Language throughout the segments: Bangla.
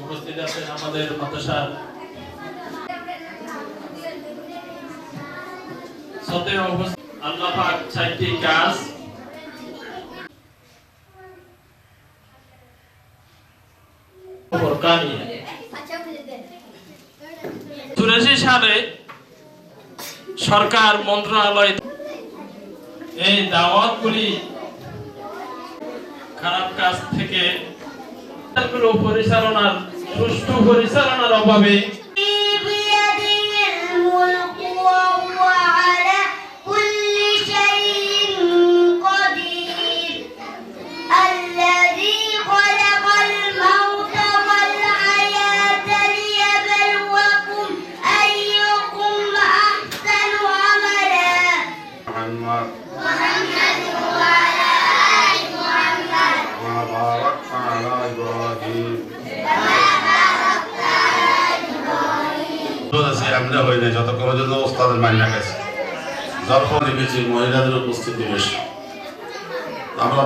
উপস্থিত আছেন আমাদের মাদ্রাসার সরকার মন্ত্রণালয় এই দাওয়াতগুলি খারাপ কাজ থেকে পরিচালনার সুষ্ঠু পরিচালনার অভাবে بيده الملك وهو আমরা হই না যতক্ষণের জন্য ওস্তাদের মাইনা গেছে। যখন দেখেছি মহিলাদের উপস্থিতি বেশি। আমরা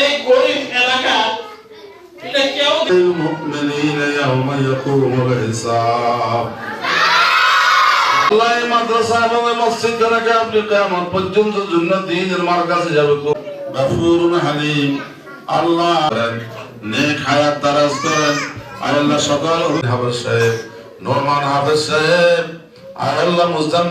এই গরিব এলাকা এটা কেউ মুমিনিনা ইয়াউমা ইয়াকুমুল হিসাব। আল্লাহ মাদ্রাসা এবং মসজিদ যারাকে আপনি কেমন পর্যন্ত জন্য দিনের মার কাছে যাবে গফুরুন হালিম। আল্লাহ নেক হায়াত দারাজ করেন আল্লাহ সকল হাফেজ সাহেব নোমান হাফেজ সাহেব আল্লাহ মুজাম